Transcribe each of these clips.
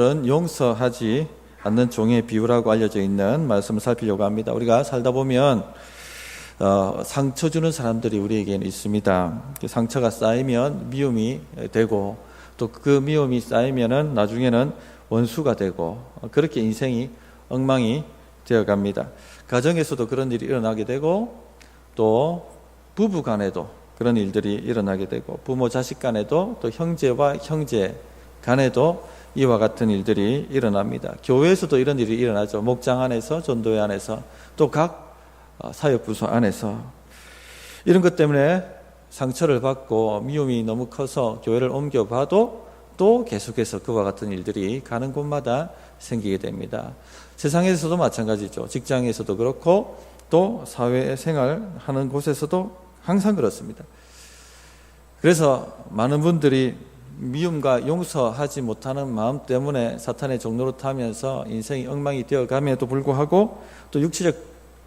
은 용서하지 않는 종의 비유라고 알려져 있는 말씀을 살피려고 합니다. 우리가 살다 보면 어, 상처 주는 사람들이 우리에게는 있습니다. 그 상처가 쌓이면 미움이 되고 또 그 미움이 쌓이면은 나중에는 원수가 되고 그렇게 인생이 엉망이 되어 갑니다. 가정에서도 그런 일이 일어나게 되고 또 부부 간에도 그런 일들이 일어나게 되고 부모 자식 간에도 또 형제와 형제 간에도 이와 같은 일들이 일어납니다. 교회에서도 이런 일이 일어나죠. 목장 안에서 전도회 안에서 또 각 사역 부서 안에서 이런 것 때문에 상처를 받고 미움이 너무 커서 교회를 옮겨봐도 또 계속해서 그와 같은 일들이 가는 곳마다 생기게 됩니다. 세상에서도 마찬가지죠. 직장에서도 그렇고 또 사회생활 하는 곳에서도 항상 그렇습니다. 그래서 많은 분들이 미움과 용서하지 못하는 마음 때문에 사탄의 종로로 타면서 인생이 엉망이 되어 감에도 불구하고 또 육체적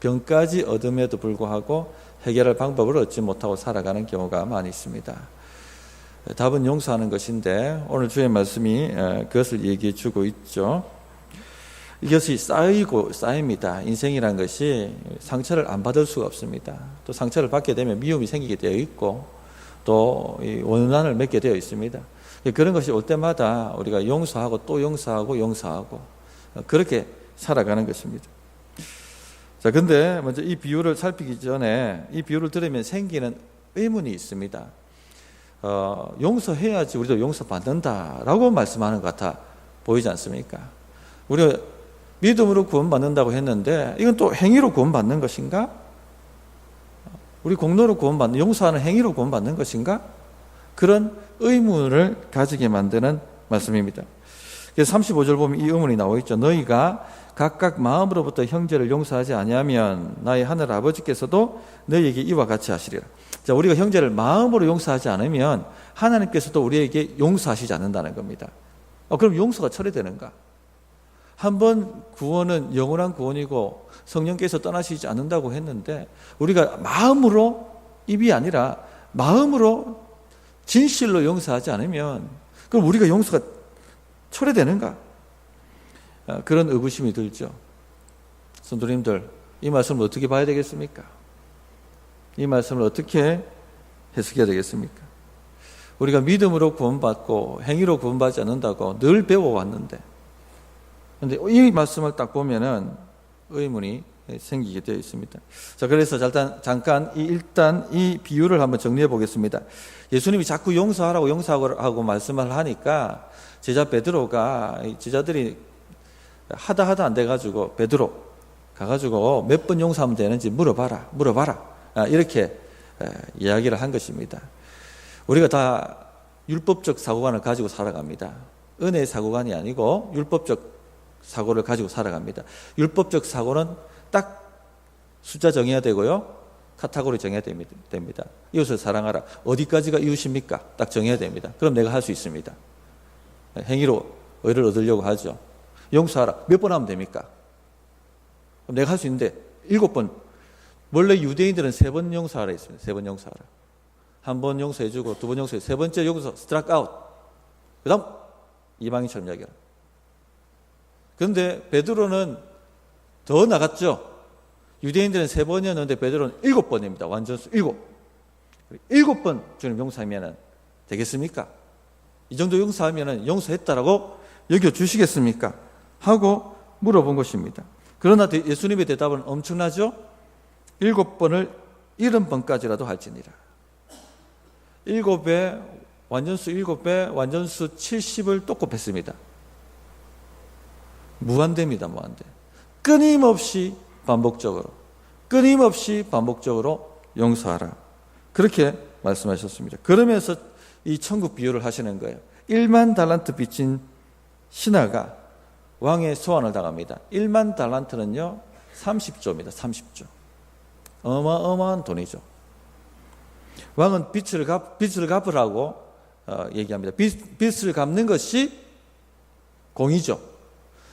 병까지 얻음에도 불구하고 해결할 방법을 얻지 못하고 살아가는 경우가 많이 있습니다. 답은 용서하는 것인데 오늘 주의 말씀이 그것을 얘기해 주고 있죠. 이것이 쌓이고 쌓입니다. 인생이란 것이 상처를 안 받을 수가 없습니다. 또 상처를 받게 되면 미움이 생기게 되어 있고 또 원한을 맺게 되어 있습니다. 그런 것이 올 때마다 우리가 용서하고 또 용서하고 용서하고 그렇게 살아가는 것입니다. 자, 근데 먼저 이 비유를 살피기 전에 이 비유를 들으면 생기는 의문이 있습니다. 어, 용서해야지 우리도 용서받는다라고 말씀하는 것 같아 보이지 않습니까? 우리가 믿음으로 구원받는다고 했는데 이건 또 행위로 구원받는 것인가? 우리 공로로 구원받는 용서하는 행위로 구원받는 것인가? 그런 의문을 가지게 만드는 말씀입니다. 그래서 35절 보면 이 의문이 나와 있죠. 너희가 각각 마음으로부터 형제를 용서하지 아니하면 나의 하늘 아버지께서도 너희에게 이와 같이 하시리라. 자, 우리가 형제를 마음으로 용서하지 않으면 하나님께서도 우리에게 용서하시지 않는다는 겁니다. 어, 그럼 용서가 처리되는가? 한 번 구원은 영원한 구원이고 성령께서 떠나시지 않는다고 했는데 우리가 마음으로 입이 아니라 마음으로 진실로 용서하지 않으면 그럼 우리가 용서가 철회되는가? 아, 그런 의구심이 들죠. 성도님들, 이 말씀을 어떻게 봐야 되겠습니까? 이 말씀을 어떻게 해석해야 되겠습니까? 우리가 믿음으로 구원받고 행위로 구원받지 않는다고 늘 배워왔는데, 근데 이 말씀을 딱 보면은 의문이 생기게 되어 있습니다. 자, 그래서 잠깐, 잠깐 이 일단 이 비유를 한번 정리해 보겠습니다. 예수님이 자꾸 용서하라고 용서하고 말씀을 하니까 제자 베드로가 제자들이 하다 하다 안 돼가지고 베드로 가가지고 몇 번 용서하면 되는지 물어봐라, 물어봐라. 아, 이렇게 이야기를 한 것입니다. 우리가 다 율법적 사고관을 가지고 살아갑니다. 은혜의 사고관이 아니고 율법적 사고를 가지고 살아갑니다. 율법적 사고는 딱 숫자 정해야 되고요. 카타고리 정해야 됩니다. 이웃을 사랑하라. 어디까지가 이웃입니까? 딱 정해야 됩니다. 그럼 내가 할 수 있습니다. 행위로 의를 얻으려고 하죠. 용서하라. 몇 번 하면 됩니까? 그럼 내가 할 수 있는데 일곱 번. 원래 유대인들은 세 번 용서하라 했습니다. 세 번 용서하라. 한 번 용서해주고 두 번 용서해. 세 번째 용서 스트라크 아웃. 그 다음 이방인처럼 이야기하라. 그런데 베드로는 더 나갔죠. 유대인들은 세 번이었는데 베드로는 일곱 번입니다. 완전수 일곱. 일곱 번 주님 용서하면 되겠습니까? 이 정도 용서하면 용서했다라고 여겨 주시겠습니까? 하고 물어본 것입니다. 그러나 예수님의 대답은 엄청나죠? 일곱 번을 일흔 번까지라도 할지니라. 일곱에 완전수 일곱에 완전수 70을 또 곱했습니다. 무한대입니다, 무한대. 끊임없이 반복적으로, 끊임없이 반복적으로 용서하라. 그렇게 말씀하셨습니다. 그러면서 이 천국 비유를 하시는 거예요. 1만 달란트 빚진 신하가 왕의 소환을 당합니다. 1만 달란트는요, 30조입니다. 30조. 어마어마한 돈이죠. 왕은 빚을, 갚, 빚을 갚으라고 어, 얘기합니다. 빚, 빚을 갚는 것이 공이죠.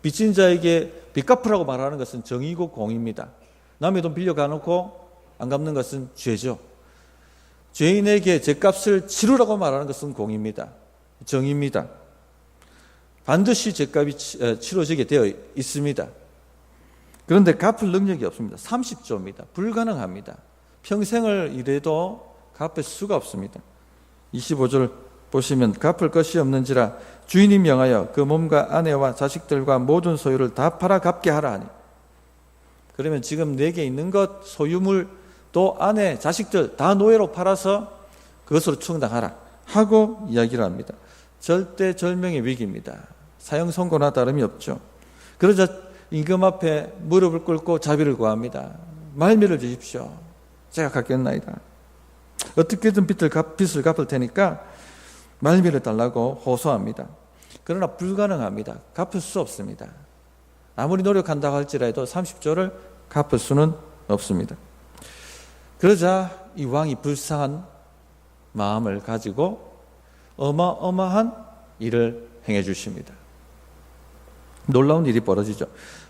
빚진 자에게 빚 갚으라고 말하는 것은 정의고 공입니다. 남의 돈 빌려가놓고 안 갚는 것은 죄죠. 죄인에게 죄값을 치르라고 말하는 것은 공입니다. 정의입니다. 반드시 죄값이 치러지게 되어 있습니다. 그런데 갚을 능력이 없습니다. 30조입니다. 불가능합니다. 평생을 일해도 갚을 수가 없습니다. 25절 보시면 갚을 것이 없는지라 주인이 명하여 그 몸과 아내와 자식들과 모든 소유를 다 팔아 갚게 하라 하니 그러면 지금 내게 있는 것 소유물 또 아내 자식들 다 노예로 팔아서 그것으로 충당하라 하고 이야기를 합니다. 절대 절명의 위기입니다. 사형 선고나 다름이 없죠. 그러자 임금 앞에 무릎을 꿇고 자비를 구합니다. 말미를 주십시오. 제가 갚겠나이다. 어떻게든 빚을, 갚, 갚을 테니까 말미를 달라고 호소합니다. 그러나 불가능합니다. 갚을 수 없습니다. 아무리 노력한다고 할지라도 30조를 갚을 수는 없습니다. 그러자 이 왕이 불쌍한 마음을 가지고 어마어마한 일을 행해 주십니다. 놀라운 일이 벌어지죠.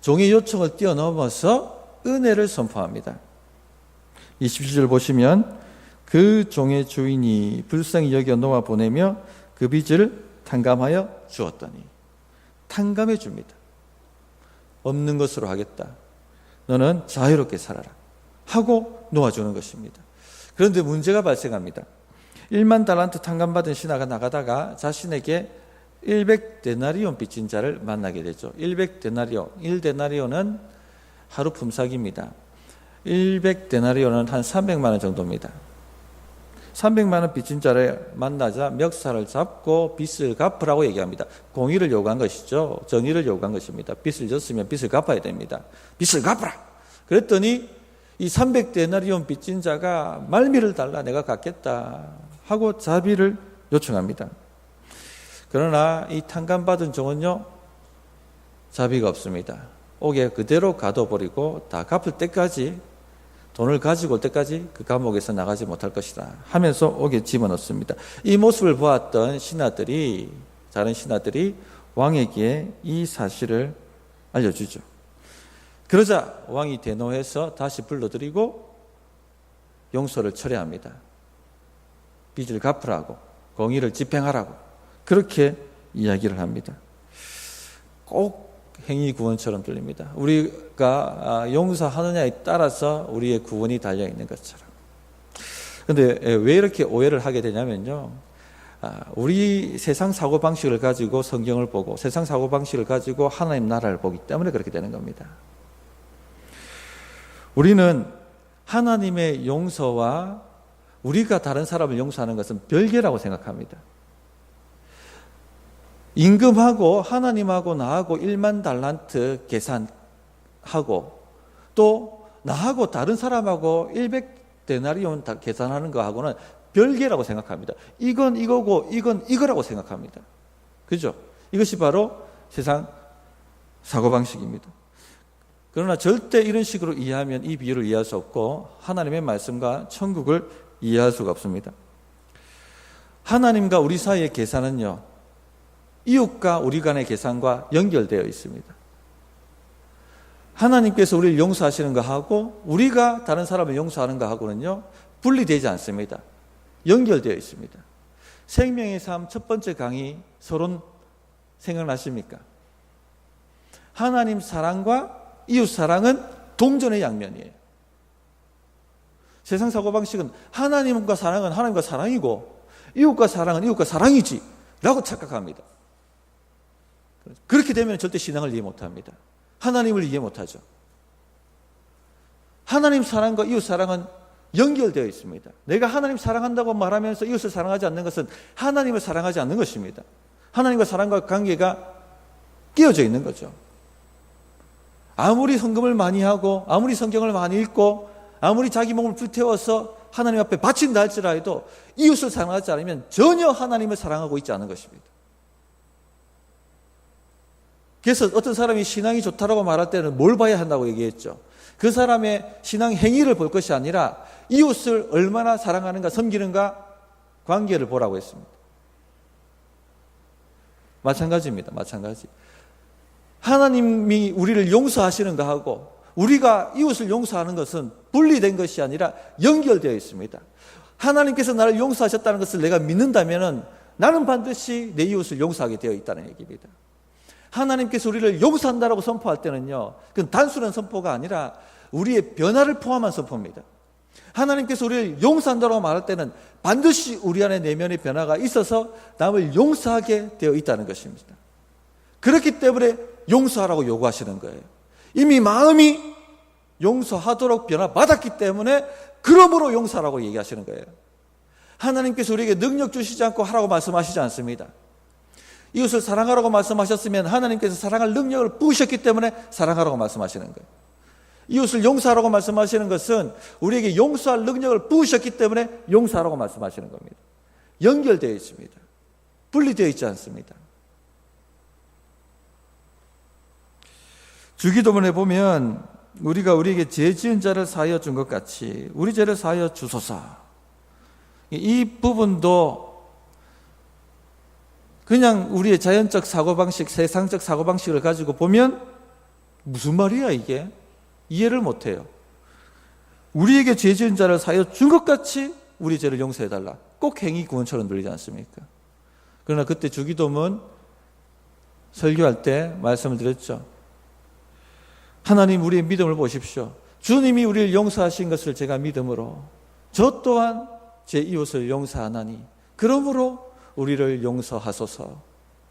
종의 요청을 뛰어넘어서 은혜를 선포합니다. 27절 보시면 그 종의 주인이 불쌍히 여겨 놓아 보내며 그 빚을 탕감하여 주었더니 탕감해 줍니다. 없는 것으로 하겠다. 너는 자유롭게 살아라. 하고 놓아주는 것입니다. 그런데 문제가 발생합니다. 1만 달란트 탕감받은 신하가 나가다가 자신에게 100데나리온 빚진 자를 만나게 되죠. 100데나리오, 1데나리온은 하루 품삯입니다. 100데나리온은 한 300만 원 정도입니다. 300만 원 빚진 자를 만나자 멱살을 잡고 빚을 갚으라고 얘기합니다. 공의를 요구한 것이죠. 정의를 요구한 것입니다. 빚을 졌으면 빚을 갚아야 됩니다. 빚을 갚으라. 그랬더니 이 300데나리온 빚진 자가 말미를 달라 내가 갚겠다 하고 자비를 요청합니다. 그러나 이 탕감받은 종은요 자비가 없습니다. 옥에 그대로 가둬버리고 다 갚을 때까지 돈을 가지고 올 때까지 그 감옥에서 나가지 못할 것이다 하면서 옥에 집어넣습니다. 이 모습을 보았던 신하들이 다른 신하들이 왕에게 이 사실을 알려주죠. 그러자 왕이 대노해서 다시 불러들이고 용서를 철회합니다. 빚을 갚으라고 공의를 집행하라고 그렇게 이야기를 합니다. 꼭 행위 구원처럼 들립니다. 우리가 아, 용서하느냐에 따라서 우리의 구원이 달려 있는 것처럼. 근데 왜 이렇게 오해를 하게 되냐면요. 아, 우리 세상 사고 방식을 가지고 성경을 보고 세상 사고 방식을 가지고 하나님 나라를 보기 때문에 그렇게 되는 겁니다. 우리는 하나님의 용서와 우리가 다른 사람을 용서하는 것은 별개라고 생각합니다. 임금하고 하나님하고 나하고 1만 달란트 계산하고 또 나하고 다른 사람하고 100데나리온 계산하는 거하고는 별개라고 생각합니다. 이건 이거고 이건 이거라고 생각합니다. 그죠? 이것이 바로 세상 사고방식입니다. 그러나 절대 이런 식으로 이해하면 이 비유를 이해할 수 없고 하나님의 말씀과 천국을 이해할 수가 없습니다. 하나님과 우리 사이의 계산은요, 이웃과 우리 간의 계산과 연결되어 있습니다. 하나님께서 우리를 용서하시는 것하고 우리가 다른 사람을 용서하는 것하고는요, 분리되지 않습니다. 연결되어 있습니다. 생명의 삶 첫 번째 강의 서론 생각나십니까? 하나님 사랑과 이웃 사랑은 동전의 양면이에요. 세상 사고방식은 하나님과 사랑은 하나님과 사랑이고 이웃과 사랑은 이웃과 사랑이지 라고 착각합니다. 그렇게 되면 절대 신앙을 이해 못합니다. 하나님을 이해 못하죠. 하나님 사랑과 이웃 사랑은 연결되어 있습니다. 내가 하나님 사랑한다고 말하면서 이웃을 사랑하지 않는 것은 하나님을 사랑하지 않는 것입니다. 하나님과 사랑과 관계가 끼어져 있는 거죠. 아무리 성금을 많이 하고 아무리 성경을 많이 읽고 아무리 자기 몸을 불태워서 하나님 앞에 바친다 할지라도 이웃을 사랑하지 않으면 전혀 하나님을 사랑하고 있지 않은 것입니다. 그래서 어떤 사람이 신앙이 좋다라고 말할 때는 뭘 봐야 한다고 얘기했죠. 그 사람의 신앙 행위를 볼 것이 아니라 이웃을 얼마나 사랑하는가 섬기는가 관계를 보라고 했습니다. 마찬가지입니다. 마찬가지. 하나님이 우리를 용서하시는 것하고 우리가 이웃을 용서하는 것은 분리된 것이 아니라 연결되어 있습니다. 하나님께서 나를 용서하셨다는 것을 내가 믿는다면 나는 반드시 내 이웃을 용서하게 되어 있다는 얘기입니다. 하나님께서 우리를 용서한다라고 선포할 때는요, 그건 단순한 선포가 아니라 우리의 변화를 포함한 선포입니다. 하나님께서 우리를 용서한다고 말할 때는 반드시 우리 안에 내면의 변화가 있어서 남을 용서하게 되어 있다는 것입니다. 그렇기 때문에 용서하라고 요구하시는 거예요. 이미 마음이 용서하도록 변화받았기 때문에 그러므로 용서하라고 얘기하시는 거예요. 하나님께서 우리에게 능력 주시지 않고 하라고 말씀하시지 않습니다. 이웃을 사랑하라고 말씀하셨으면 하나님께서 사랑할 능력을 부으셨기 때문에 사랑하라고 말씀하시는 거예요. 이웃을 용서하라고 말씀하시는 것은 우리에게 용서할 능력을 부으셨기 때문에 용서하라고 말씀하시는 겁니다. 연결되어 있습니다. 분리되어 있지 않습니다. 주기도문에 보면 우리가 우리에게 죄 지은 자를 사하여 준 것 같이 우리 죄를 사하여 주소서. 이 부분도 그냥 우리의 자연적 사고방식, 세상적 사고방식을 가지고 보면 무슨 말이야 이게? 이해를 못해요. 우리에게 죄 지은 자를 사여 준 것 같이 우리 죄를 용서해달라. 꼭 행위 구원처럼 들리지 않습니까? 그러나 그때 주기도문 설교할 때 말씀을 드렸죠. 하나님 우리의 믿음을 보십시오. 주님이 우리를 용서하신 것을 제가 믿음으로 저 또한 제 이웃을 용서하나니 그러므로 우리를 용서하소서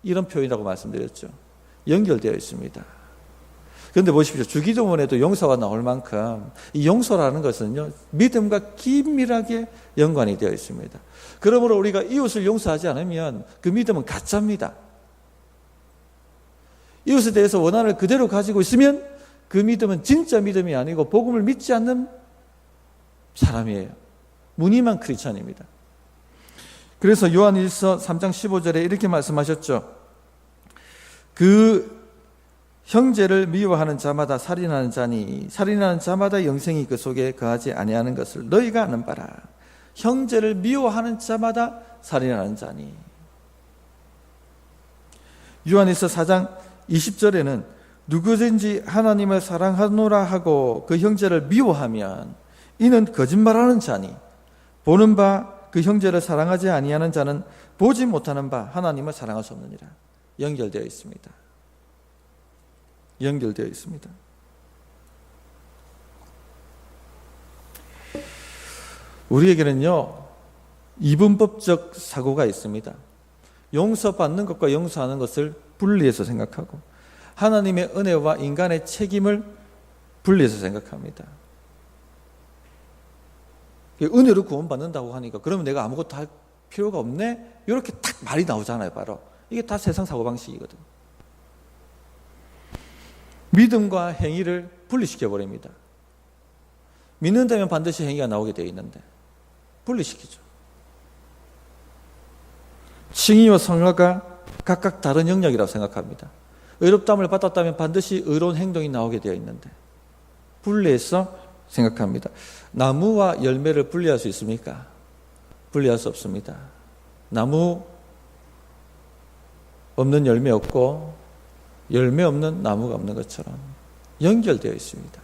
이런 표현이라고 말씀드렸죠. 연결되어 있습니다. 그런데 보십시오. 주기도문에도 용서가 나올 만큼 이 용서라는 것은요, 믿음과 긴밀하게 연관이 되어 있습니다. 그러므로 우리가 이웃을 용서하지 않으면 그 믿음은 가짜입니다. 이웃에 대해서 원한을 그대로 가지고 있으면 그 믿음은 진짜 믿음이 아니고 복음을 믿지 않는 사람이에요. 무늬만 크리스천입니다. 그래서 요한 1서 3장 15절에 이렇게 말씀하셨죠. 그 형제를 미워하는 자마다 살인하는 자니 살인하는 자마다 영생이 그 속에 거하지 아니하는 것을 너희가 아는 바라. 형제를 미워하는 자마다 살인하는 자니. 요한에서 4장 20절에는 누구든지 하나님을 사랑하노라 하고 그 형제를 미워하면 이는 거짓말하는 자니 보는 바 그 형제를 사랑하지 아니하는 자는 보지 못하는 바 하나님을 사랑할 수 없느니라. 연결되어 있습니다. 연결되어 있습니다. 우리에게는요, 이분법적 사고가 있습니다. 용서받는 것과 용서하는 것을 분리해서 생각하고, 하나님의 은혜와 인간의 책임을 분리해서 생각합니다. 은혜로 구원받는다고 하니까, 그러면 내가 아무것도 할 필요가 없네? 이렇게 딱 말이 나오잖아요, 바로. 이게 다 세상 사고방식이거든요. 믿음과 행위를 분리시켜 버립니다. 믿는다면 반드시 행위가 나오게 되어 있는데 분리시키죠. 칭의와 성화가 각각 다른 영역이라고 생각합니다. 의롭담을 받았다면 반드시 의로운 행동이 나오게 되어 있는데 분리해서 생각합니다. 나무와 열매를 분리할 수 있습니까? 분리할 수 없습니다. 나무 없는 열매 없고 열매 없는 나무가 없는 것처럼 연결되어 있습니다.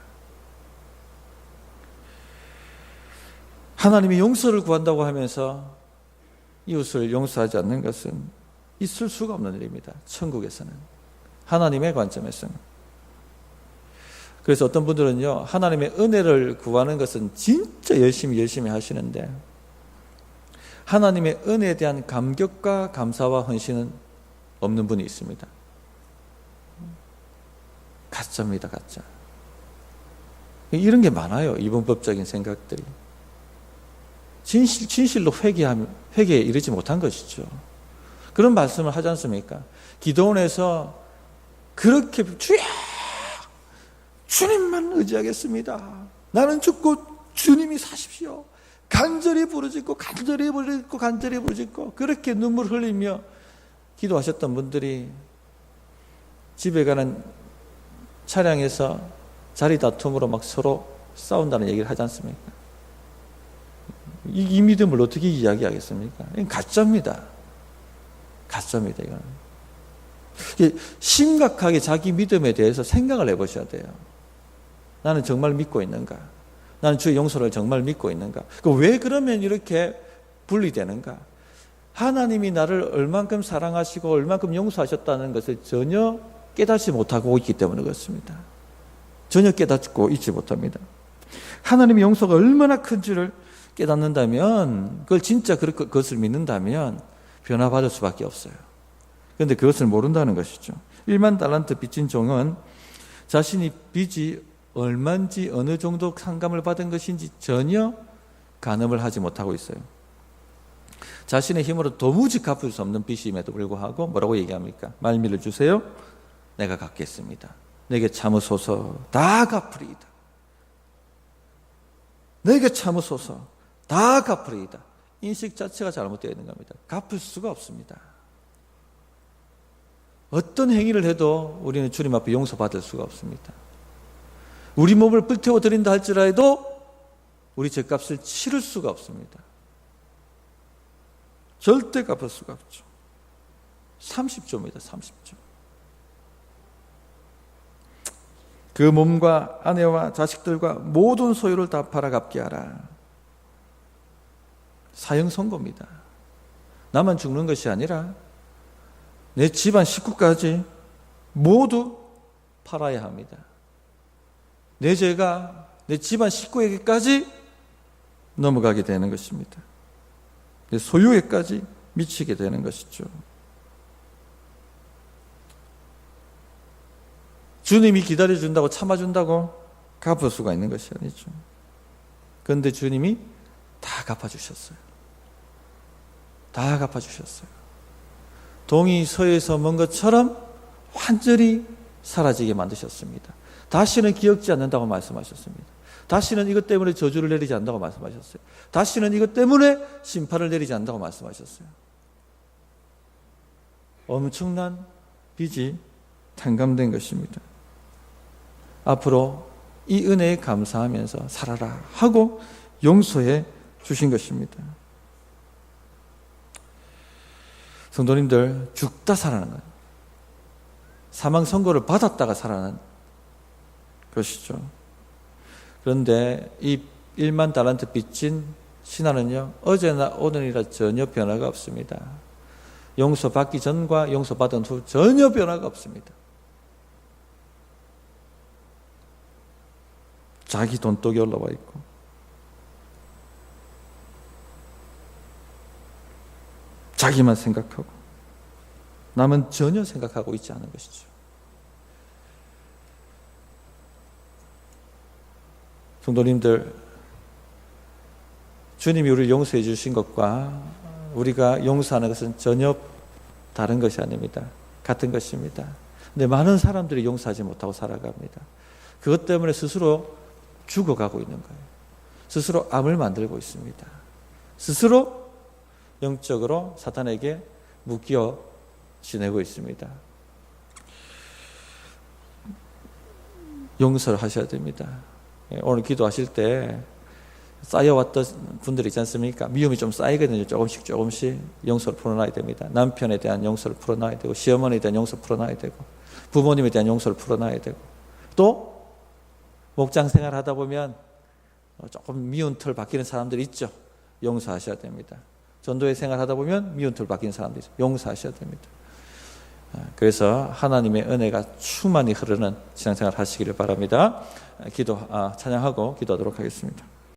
하나님이 용서를 구한다고 하면서 이웃을 용서하지 않는 것은 있을 수가 없는 일입니다. 천국에서는. 하나님의 관점에서는. 그래서 어떤 분들은요, 하나님의 은혜를 구하는 것은 진짜 열심히 열심히 하시는데, 하나님의 은혜에 대한 감격과 감사와 헌신은 없는 분이 있습니다. 가짜입니다, 가짜. 이런 게 많아요, 이분법적인 생각들이. 진실, 진실로 회개하면, 회개에 이르지 못한 것이죠. 그런 말씀을 하지 않습니까? 기도원에서 그렇게, 주야! 주님만 의지하겠습니다. 나는 죽고 주님이 사십시오. 간절히 부르짖고, 간절히 부르짖고, 간절히 부르짖고, 그렇게 눈물 흘리며 기도하셨던 분들이 집에 가는 차량에서 자리 다툼으로 막 서로 싸운다는 얘기를 하지 않습니까? 이, 이 믿음을 어떻게 이야기하겠습니까? 이건 가짜입니다. 가짜입니다, 이거는. 심각하게 자기 믿음에 대해서 생각을 해보셔야 돼요. 나는 정말 믿고 있는가? 나는 주의 용서를 정말 믿고 있는가? 그왜 그러면 이렇게 분리되는가? 하나님이 나를 얼만큼 사랑하시고 얼만큼 용서하셨다는 것을 전혀 깨닫지 못하고 있기 때문에 그렇습니다. 전혀 깨닫고 있지 못합니다. 하나님의 용서가 얼마나 큰지를 깨닫는다면, 그걸 진짜 그- 그것을 믿는다면 변화받을 수밖에 없어요. 그런데 그것을 모른다는 것이죠. 1만 달란트 빚진 종은 자신이 빚이 얼마인지 어느 정도 상감을 받은 것인지 전혀 가늠을 하지 못하고 있어요. 자신의 힘으로 도무지 갚을 수 없는 빚임에도 불구하고 뭐라고 얘기합니까? 말미를 주세요. 내가 갚겠습니다. 내게 참으소서 다 갚으리이다. 내게 참으소서 다 갚으리이다. 인식 자체가 잘못되어 있는 겁니다. 갚을 수가 없습니다. 어떤 행위를 해도 우리는 주님 앞에 용서받을 수가 없습니다. 우리 몸을 불태워 드린다 할지라도 우리 죄값을 치를 수가 없습니다. 절대 갚을 수가 없죠. 30조입니다. 30조. 그 몸과 아내와 자식들과 모든 소유를 다 팔아 갚게 하라. 사형 선고입니다. 나만 죽는 것이 아니라 내 집안 식구까지 모두 팔아야 합니다. 내 죄가 내 집안 식구에게까지 넘어가게 되는 것입니다. 내 소유에까지 미치게 되는 것이죠. 주님이 기다려준다고 참아준다고 갚을 수가 있는 것이 아니죠. 그런데 주님이 다 갚아주셨어요. 다 갚아주셨어요. 동이 서에서 먼 것처럼 완전히 사라지게 만드셨습니다. 다시는 기억지 않는다고 말씀하셨습니다. 다시는 이것 때문에 저주를 내리지 않는다고 말씀하셨어요. 다시는 이것 때문에 심판을 내리지 않는다고 말씀하셨어요. 엄청난 빚이 탕감된 것입니다. 앞으로 이 은혜에 감사하면서 살아라 하고 용서해 주신 것입니다. 성도님들 죽다 살아나는 사망 선고를 받았다가 살아나는 것이죠. 그런데 이 1만 달란트 빚진 신하는요 어제나 오늘이라 전혀 변화가 없습니다. 용서 받기 전과 용서 받은 후 전혀 변화가 없습니다. 자기 돈독이 올라와 있고 자기만 생각하고 남은 전혀 생각하고 있지 않은 것이죠. 성도님들 주님이 우리를 용서해 주신 것과 우리가 용서하는 것은 전혀 다른 것이 아닙니다. 같은 것입니다. 근데 많은 사람들이 용서하지 못하고 살아갑니다. 그것 때문에 스스로 죽어가고 있는 거예요. 스스로 암을 만들고 있습니다. 스스로 영적으로 사탄에게 묶여 지내고 있습니다. 용서를 하셔야 됩니다. 예, 오늘 기도하실 때 쌓여왔던 분들 있지 않습니까? 미움이 좀 쌓이거든요. 조금씩 조금씩 용서를 풀어놔야 됩니다. 남편에 대한 용서를 풀어놔야 되고 시어머니에 대한 용서를 풀어놔야 되고 부모님에 대한 용서를 풀어놔야 되고 또 목장 생활 하다 보면 조금 미운 털 바뀌는 사람들이 있죠. 용서하셔야 됩니다. 전도의 생활 하다 보면 미운 털 바뀌는 사람들이 있죠. 용서하셔야 됩니다. 그래서 하나님의 은혜가 충만히 흐르는 신앙생활 하시기를 바랍니다. 기도, 아, 찬양하고 기도하도록 하겠습니다.